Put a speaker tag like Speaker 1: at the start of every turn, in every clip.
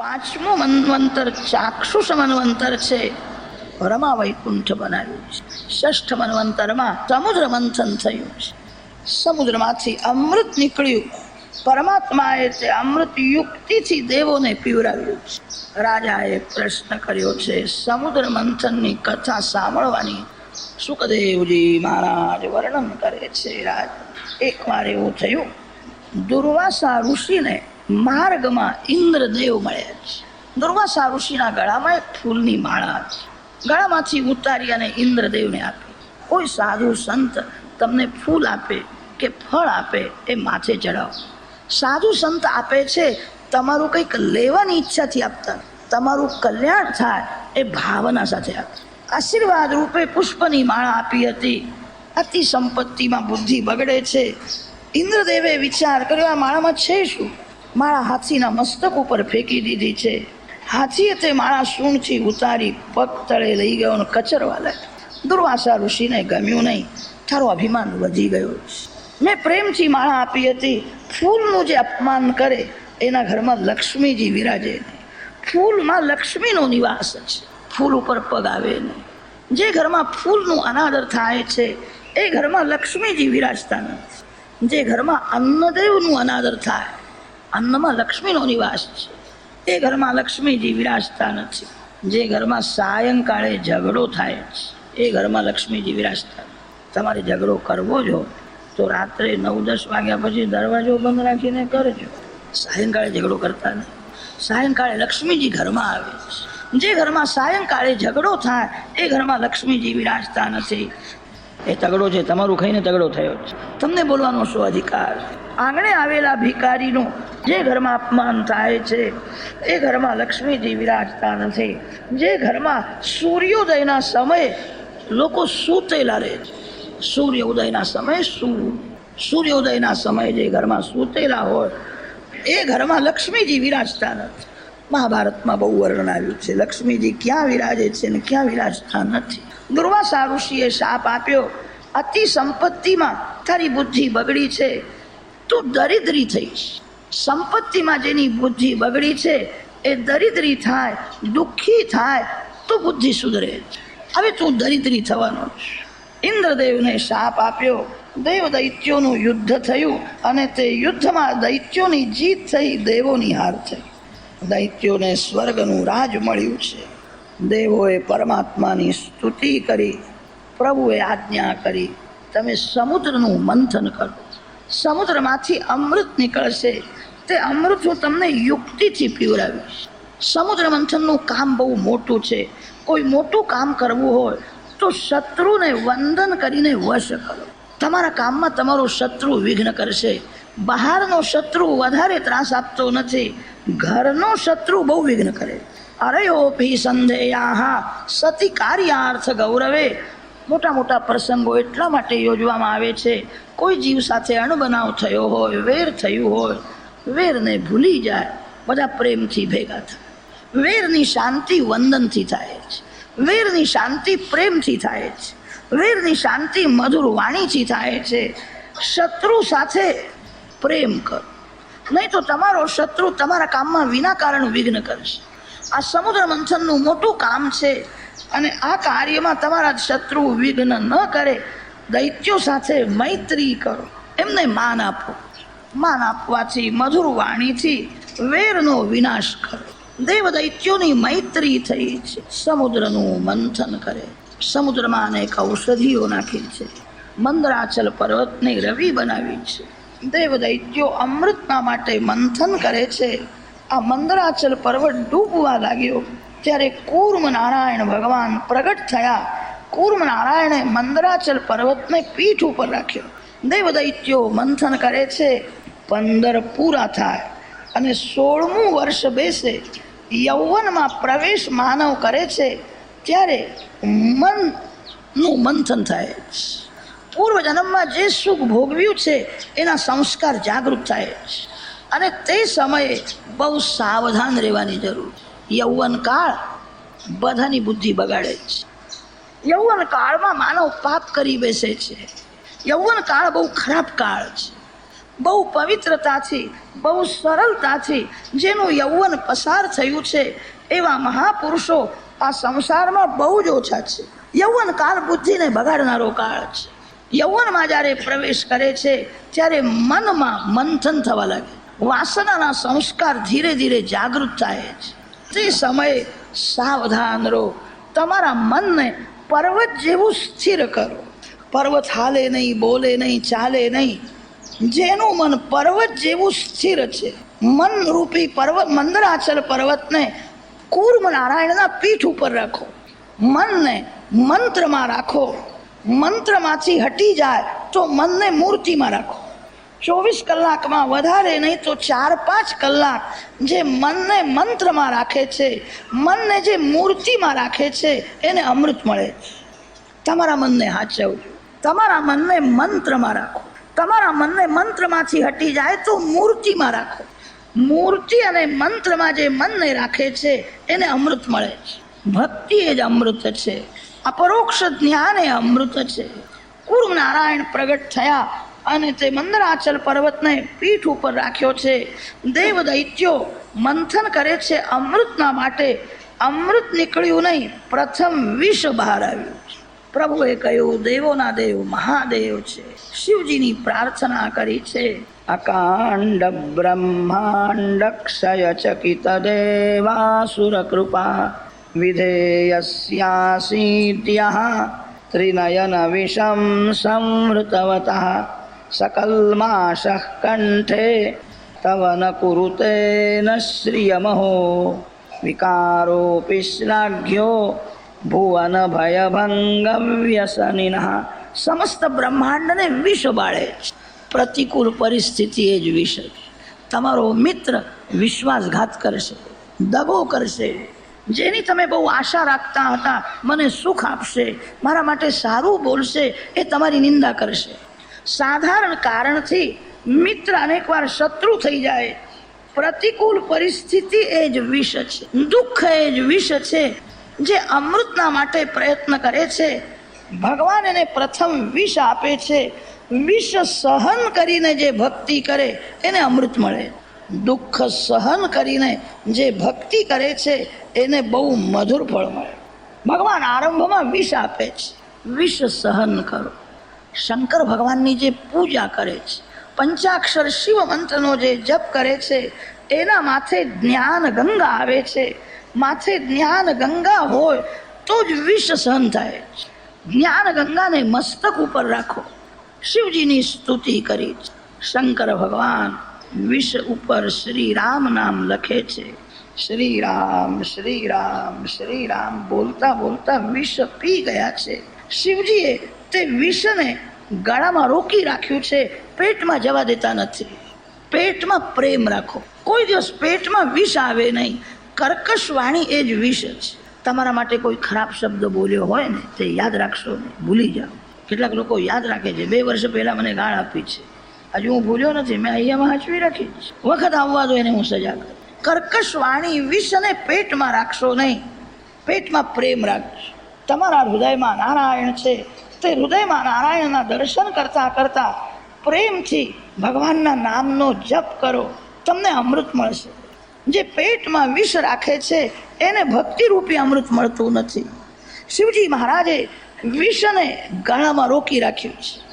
Speaker 1: પાંચમું મન્વંતર ચાક્ષુષ મન્વંતર છે. રમા વૈકુંઠ બનાવ્યું છે. ષષ્ઠ મન્વંતરમાં સમુદ્ર મંથન થયું છે. સમુદ્રમાંથી અમૃત નીકળ્યું. પરમાત્માએ તે અમૃત યુક્તિથી દેવોને પીવરાવ્યું છે. રાજાએ પ્રશ્ન કર્યો છે, સમુદ્ર મંથનની કથા સાંભળવાની સુખદેવજી મહારાજ વર્ણન કરે છે, રાજ. એકવાર એવું થયું. દુર્વાસા ઋષિને માર્ગમાં ઇન્દ્રદેવ મળ્યા છે. દુર્વાસા ઋષિના ગળામાં એક ફૂલની માળા હતી ગળામાંથી ઉતારી અને ઇન્દ્રદેવને આપી. કોઈ સાધુ, સંત તમને ફૂલ આપે કે ફળ આપે એ માથે ચડાવો સાધુ, સંત આપે છે, તમારું કંઈક લેવાની ઈચ્છાથી આપતા. તમારું કલ્યાણ થાય એ ભાવના સાથે આપતા આશીર્વાદ રૂપે પુષ્પની માળા આપી હતી. અતિ સંપત્તિમાં બુદ્ધિ બગડે છે. ઇન્દ્રદેવે વિચાર કર્યો, આ માળામાં છે શું? માળા હાથીના મસ્તક ઉપર ફેંકી દીધી છે. હાથીએ તે માળા સૂણથી ઉતારી પગ તળે લઈ ગયો અને કચરવા લાગ્યો. દુર્વાસા ઋષિને ગમ્યું નહીં. તારો અભિમાન વધી ગયો મેં પ્રેમથી માળા આપી હતી. ફૂલનું જે અપમાન કરે, એના ઘરમાં લક્ષ્મીજી વિરાજે નહીં. ફૂલમાં લક્ષ્મીનો નિવાસ છે. ફૂલ ઉપર પગ આવે નહીં. જે ઘરમાં ફૂલનું અનાદર થાય છે, એ ઘરમાં લક્ષ્મીજી વિરાજતા નથી. જે ઘરમાં અન્નદેવનું અનાદર થાય અન્નમાં લક્ષ્મીનો નિવાસ છે. એ ઘરમાં લક્ષ્મીજી વિરાજતા નથી. જે ઘરમાં સાયંકાળે ઝઘડો થાય છે, એ ઘરમાં લક્ષ્મીજી વિરાજતા તમારે ઝઘડો કરવો જો તો રાત્રે નવ દસ વાગ્યા પછી દરવાજો બંધ રાખીને કરજો. સાયંકાળે ઝઘડો કરતા નહીં સાયંકાળે લક્ષ્મીજી ઘરમાં આવે છે. જે ઘરમાં સાયંકાળે ઝઘડો થાય, એ ઘરમાં લક્ષ્મીજી વિરાજતા નથી. એ તગડો છે, તમારું ખાઈને તગડો થયો છે. તમને બોલવાનો શું અધિકાર? આંગણે આવેલા ભિખારીનું જે ઘરમાં અપમાન થાય છે, એ ઘરમાં લક્ષ્મીજી વિરાજતા નથી. જે ઘરમાં સૂર્યોદયના સમયે લોકો સૂતેલા રહે છે. સૂર્યોદયના સમયે સૂ, સૂર્યોદયના સમયે જે ઘરમાં સૂતેલા હોય, એ ઘરમાં લક્ષ્મીજી વિરાજતા નથી. મહાભારતમાં બહુ વર્ણન આવ્યું છે. લક્ષ્મીજી ક્યાં વિરાજે છે ને ક્યાં વિરાજતા નથી? દુર્વાસા ઋષિએ શાપ આપ્યો. અતિ સંપત્તિમાં તારી બુદ્ધિ બગડી છે. તું દરિદ્રી થઈશ. સંપત્તિમાં જેની બુદ્ધિ બગડી છે, એ દરિદ્રી થાય, દુઃખી થાય, તો બુદ્ધિ સુધરે. હવે તું દરિદ્રી થવાનો ઇન્દ્રદેવને શાપ આપ્યો. દેવ દૈત્યોનું યુદ્ધ થયું અને તે યુદ્ધમાં દૈત્યોની જીત થઈ, દેવોની હાર થઈ. દૈત્યોને સ્વર્ગનું રાજ મળ્યું છે. દેવોએ પરમાત્માની સ્તુતિ કરી, પ્રભુએ આજ્ઞા કરી, તમે સમુદ્રનું મંથન કરો. સમુદ્રમાંથી અમૃત નીકળશે. તે અમૃત હું તમને યુક્તિથી પીવડાવીશ. સમુદ્ર મંથનનું કામ બહુ મોટું છે. કોઈ મોટું કામ કરવું હોય, તો શત્રુને વંદન કરીને વશ કરો. તમારા કામમાં તમારો શત્રુ વિઘ્ન કરશે. બહારનો શત્રુ વધારે ત્રાસ આપતો નથી. ઘરનો શત્રુ બહુ વિઘ્ન કરે. અરયોપી સંધેયા સતી કાર્યાર્થ ગૌરવે. મોટા મોટા પ્રસંગો એટલા માટે યોજવામાં આવે છે, કોઈ જીવ સાથે અણબનાવ થયો હોય, વેર થયું હોય, વેરને ભૂલી જાય, બધા પ્રેમથી ભેગા થાય. વેરની શાંતિ વંદનથી થાય છે વેરની શાંતિ પ્રેમથી થાય છે વેરની શાંતિ મધુર વાણીથી થાય છે. શત્રુ સાથે પ્રેમ કરો. નહીં તો તમારો શત્રુ તમારા કામમાં વિના કારણ વિઘ્ન કરશે. આ સમુદ્ર મંથનનું મોટું કામ છે અને આ કાર્યમાં તમારા શત્રુ વિઘ્ન ન કરે, દૈત્યો સાથે મૈત્રી કરો. એમને માન આપો. માન આપવાથી મધુર વાણીથી વેરનો વિનાશ કરો. દેવ દૈત્યોની મૈત્રી થઈ છે. સમુદ્રનું મંથન કરે. સમુદ્રમાં અનેક ઔષધિઓ નાખી છે. મંદરાચલ પર્વતને રવિ બનાવી છે. દેવ દૈત્યો અમૃતના માટે મંથન કરે છે? આ મંદરાચલ પર્વત ડૂબવા લાગ્યો. ત્યારે કૂર્મ નારાયણ ભગવાન પ્રગટ થયા કૂર્મ નારાયણે મંદરાચલ પર્વતને પીઠ ઉપર રાખ્યો. દેવ દૈત્યો મંથન કરે છે? પંદર પૂરા થાય અને સોળમું વર્ષ બેસે. યૌવનમાં પ્રવેશ માનવ કરે છે. ત્યારે મનનું મંથન થાય. છે પૂર્વ જન્મમાં જે સુખ ભોગવ્યું છે, એના સંસ્કાર જાગૃત થાય છે અને તે સમયે બહુ સાવધાન રહેવાની જરૂર. યૌવન કાળ બધાની બુદ્ધિ બગાડે છે યૌવન કાળમાં માનવ પાપ કરી બેસે છે. યૌવન કાળ બહુ ખરાબ કાળ છે. બહુ પવિત્રતાથી, બહુ સરળતાથી જેનું યૌવન પસાર થયું છે, એવા મહાપુરુષો આ સંસારમાં બહુ જ ઓછા છે. યૌવન કાળ બુદ્ધિને બગાડનારો કાળ છે. યૌવનમાં જ્યારે પ્રવેશ કરે છે, ત્યારે મનમાં મંથન થવા લાગે. વાસનાના સંસ્કાર ધીરે ધીરે જાગૃત થાય છે. તે સમયે સાવધાન રહો. તમારા મનને પર્વત જેવું સ્થિર કરો. પર્વત હાલે નહીં, બોલે નહીં, ચાલે નહીં. જેનું મન પર્વત જેવું સ્થિર છે. મન રૂપી પર્વત, મંદરાચલ પર્વતને કૂર્મ નારાયણના પીઠ ઉપર રાખો. મનને મંત્રમાં રાખો. મંત્રમાંથી હટી જાય તો મનને મૂર્તિમાં રાખો. ચોવીસ કલાકમાં વધારે નહીં તો ચાર પાંચ કલાક જે મનને મંત્રમાં રાખે છે, મનને જે મૂર્તિમાં રાખે છે, એને અમૃત મળે છે. તમારા મનને હાચવજો. તમારા મનને મંત્રમાં રાખો. તમારા મનને મંત્રમાંથી હટી જાય તો મૂર્તિમાં રાખો. મૂર્તિ અને મંત્રમાં જે મનને રાખે છે, એને અમૃત મળે છે. ભક્તિ એ જ અમૃત છે. અપરોક્ષ જ્ઞાન એ અમૃત છે. કુરુ નારાયણ પ્રગટ થયા અને તે મંદરાચલ પર્વતને પીઠ ઉપર રાખ્યો છે. દેવ દૈત્યો મંથન કરે છે અમૃતના માટે. અમૃત નીકળ્યું નહીં, પ્રથમ વિષ બહાર આવ્યું. પ્રભુએ કહ્યું, દેવોના દેવ મહાદેવ છે. શિવજીની પ્રાર્થના કરી છે. અકાંડ બ્રહ્માંડ ક્ષય ચકિત દેવાસુર કૃપા. વિધેયસ્યાસીત્યઃ ત્રિનયન વિષમ સંવૃતવતઃ सकल्माषः कण्ठे तव न कुरुते न श्रियमहो विकारोऽपि श्लाघ्यो ભુવન ભયભંગવ્યસનિનઃ સમસ્ત બ્રહ્માંડને વિષ બાળે છે પ્રતિકૂળ પરિસ્થિતિ એ જ વિષ છે તમારો મિત્ર વિશ્વાસઘાત કરશે દગો કરશે જેની તમે બહુ આશા રાખતા હતા, મને સુખ આપશે, મારા માટે સારું બોલશે, એ તમારી નિંદા કરશે. સાધારણ કારણથી મિત્ર અનેકવાર શત્રુ થઈ જાય. પ્રતિકૂળ પરિસ્થિતિ એ જ વિષ છે. દુઃખ એ જ વિષ છે જે અમૃતના માટે પ્રયત્ન કરે છે. ભગવાન એને પ્રથમ વિષ આપે છે. વિષ સહન કરીને જે ભક્તિ કરે, એને અમૃત મળે. દુઃખ સહન કરીને જે ભક્તિ કરે છે, એને બહુ મધુર ફળ મળે. ભગવાન આરંભમાં વિષ આપે છે. વિષ સહન કરો. શંકર ભગવાનની જે પૂજા કરે છે, પંચાક્ષર શિવ મંત્રનો જે જપ કરે છે, એના માથે જ્ઞાન ગંગા આવે છે. માથે જ્ઞાન ગંગા હોય તો જ વિષ સહન થાય છે. જ્ઞાન ગંગાને મસ્તક ઉપર રાખો. શિવજીની સ્તુતિ કરી શંકર ભગવાન વિષ ઉપર શ્રી રામ નામ લખે છે. શ્રી રામ શ્રી રામ શ્રી રામ બોલતા બોલતા વિષ પી ગયા છે. શિવજીએ તે વિષને ગળામાં રોકી રાખ્યું છે. પેટમાં જવા દેતા નથી. પેટમાં પ્રેમ રાખો. કોઈ દિવસ પેટમાં વિષ આવે નહીં. કર્કશ વાણી એ જ વિષ છે. તમારા માટે કોઈ ખરાબ શબ્દ બોલ્યો હોય ને, તે યાદ રાખશો ભૂલી જાઓ. કેટલાક લોકો યાદ રાખે છે. બે વર્ષ પહેલાં મને ગાળ આપી છે. હજુ હું ભૂલ્યો નથી. મેં અહીંયામાં હાચવી રાખી. વખત આવવા દો એને હું સજા કરું. કર્કશ વાણી વિષને પેટમાં રાખશો નહીં. પેટમાં પ્રેમ રાખજો. તમારા હૃદયમાં નારાયણ છે. તે હૃદયમાં નારાયણના દર્શન કરતા કરતા પ્રેમથી ભગવાનના નામનો જપ કરો. તમને અમૃત મળશે. જે પેટમાં વિષ રાખે છે, એને ભક્તિરૂપી અમૃત મળતું નથી. શિવજી મહારાજે વિષને ગાળામાં રોકી રાખ્યું છે.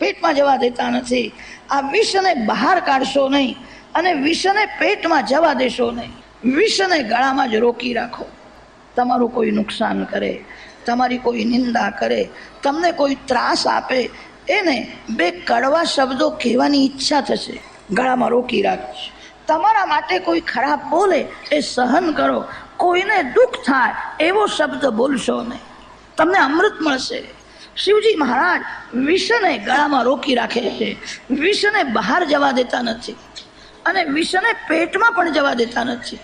Speaker 1: પેટમાં જવા દેતા નથી. આ વિષને બહાર કાઢશો નહીં અને વિષને પેટમાં જવા દેશો નહીં. વિષને ગળામાં જ રોકી રાખો. તમારું કોઈ નુકસાન કરે, તમારી કોઈ નિંદા કરે, તમને કોઈ ત્રાસ આપે, એને બે કડવા શબ્દો કહેવાની ઈચ્છા થશે. ગળામાં રોકી રાખજો. તમારા માટે કોઈ ખરાબ બોલે એ સહન કરો. કોઈને દુઃખ થાય એવો શબ્દ બોલશો નહીં. તમને અમૃત મળશે. શિવજી મહારાજ વિષને ગળામાં રોકી રાખે છે. વિષને બહાર જવા દેતા નથી. અને વિષને પેટમાં પણ જવા દેતા નથી.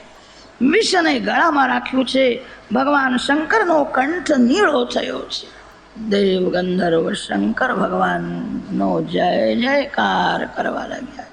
Speaker 1: વિષને ગળામાં રાખ્યું છે. ભગવાન શંકરનો કંઠ નીળો થયો છે. દેવ ગંધર્વ શંકર ભગવાનનો જય જયકાર કરવા લાગ્યા